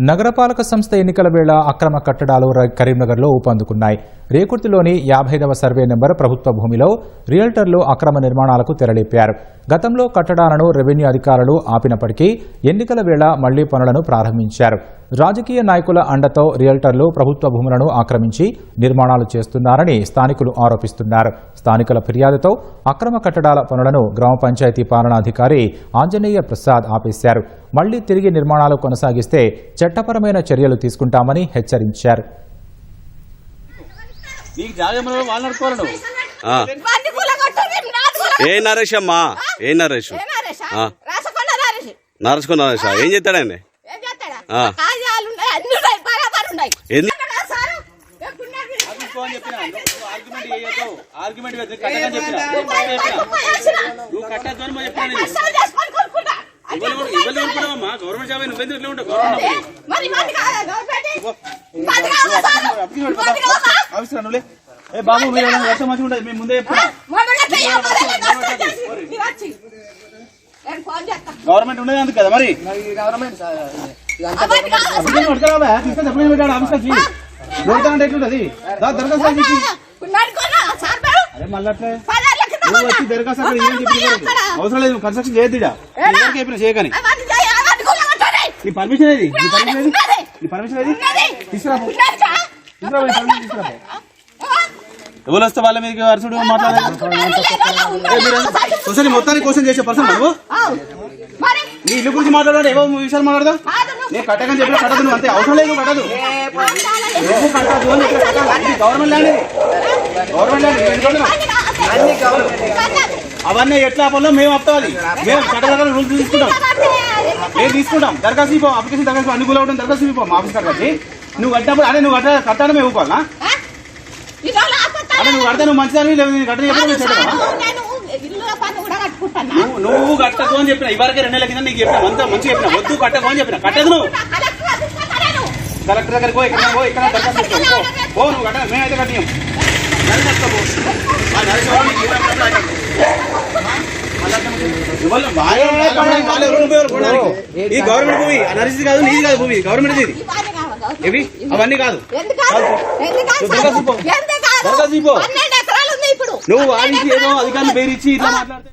నగరపాలక సంస్థ ఎన్నికల వేళ అక్రమ కట్టడాలు ర- కరీంనగర్లో ఊపందుకున్నాయి. రేకుర్తిలోని యాభైదవ సర్వే నెంబర్ ప్రభుత్వ భూమిలో రియల్టర్లు అక్రమ నిర్మాణాలకు తెరలేపారు. గతంలో కట్టడాలను రెవెన్యూ అధికారులు ఆపినప్పటికీ ఎన్నికల వేళ మళ్ళీ పనులను ప్రారంభించారు. రాజకీయ నాయకుల అండతో రియల్టర్లు ప్రభుత్వ భూములను ఆక్రమించి నిర్మాణాలు చేస్తున్నారని స్థానికులు ఆరోపిస్తున్నారు. స్థానికుల ఫిర్యాదుతో అక్రమ కట్టడాల పనులను గ్రామ పంచాయతీ పాలనాధికారి ఆంజనేయ ప్రసాద్ ఆపేశారు. మళ్ళీ తిరిగి నిర్మాణాలు కొనసాగిస్తే చట్టపరమైన చర్యలు తీసుకుంటామని హెచ్చరించారు. ఏ నరేష్ అమ్మా? నరేష్? ఏం చేస్తాడండి? అన్ని ఉన్నాయి, బరాబర్ ఉన్నాయి. గవర్నమెంట్ జాబ్ నువ్వెందుకు ఇట్లా ఉంటావు? గవర్నమెంట్ ఏ? గవర్నమెంట్? బాబు మీరు ఏమైనా వర్షం మంచిగా ఉంటుంది మేము ముందే. గవర్నమెంట్ ఉండేది అందుకు కదా మరి? అవన్నీ ఎట్లుంటది దరఖాస్తు? అరే మళ్ళీ నువ్వు వచ్చి. దరఖాస్తు అక్కడ ఏం చెప్పి? అవసరం లేదు కన్స్ట్రక్షన్ చేయొద్దు చెప్పిన చేయకని. నీ పర్మిషన్ ఏది నీ పర్మిషన్ ఏది. నీ పర్మిషన్ పర్మిషన్? ఎవరు వస్తే వాళ్ళ మీద అరసుడు మాట్లాడాలి ఉన్నది. సొసైటీ మొత్తానికి క్వశ్చన్ చేసే పర్సన్ నువ్వు నీ ఇల్లు గురించి మాట్లాడాలి ఏవో విషయాలు మాట్లాడదా. నేను కట్టకని చెప్పిన కట్టదు నువ్వు అంతే అవసరం లేదు కట్టదు. నువ్వు కట్టదు అని చెప్పిన కట్టాలి గవర్నమెంట్ ల్యాండ్ గవర్నమెంట్ ల్యాండ్. అవన్నీ ఎట్లా ఆపాలో మేము ఆపుతావాలి మేము కట్టగల రూల్స్ తీసుకుంటాం. మేము తీసుకుంటాం. దరఖాస్తు ఇవ్వం అప్లికేషన్ దరఖాస్తు అన్ని కూడా దరఖాస్తు ఇవ్వం మా ఆఫీస్ కట్టి నువ్వు కట్టినప్పుడు అదే నువ్వు కట్ట కట్టాలని మేము ఇవ్వాలా. అదే నువ్వు కడితే నువ్వు మంచిదాన్ని లేదు నేను కట్టని చెప్పిన నువ్వు కట్టకు అని చెప్పిన ఇవరకే రెండు నెలల కింద నీకు చెప్పిన అంతా మంచిగా చెప్పిన వద్దు కట్టకు అని చెప్పిన కట్టదు నువ్వు కలెక్టర్ కట్టాను. దగ్గరికి పో ఇక్కడ పో ఇక్కడ దరఖాస్తు. పో. నువ్వు కట్ట మేమైతే కొనడానికి. ఇది గవర్నమెంట్ భూమి నరేష్ కాదు నీది కాదు భూమి గవర్నమెంట్ ఇది. ఇవి అవన్నీ కాదు ఎందుకు కాదు? ఎందుకు కాదు నువ్వు సార్? దరఖాస్తు నువ్వు వాడికి ఏదో అధికారులు పేరు ఇచ్చి ఇట్లా మాట్లాడితే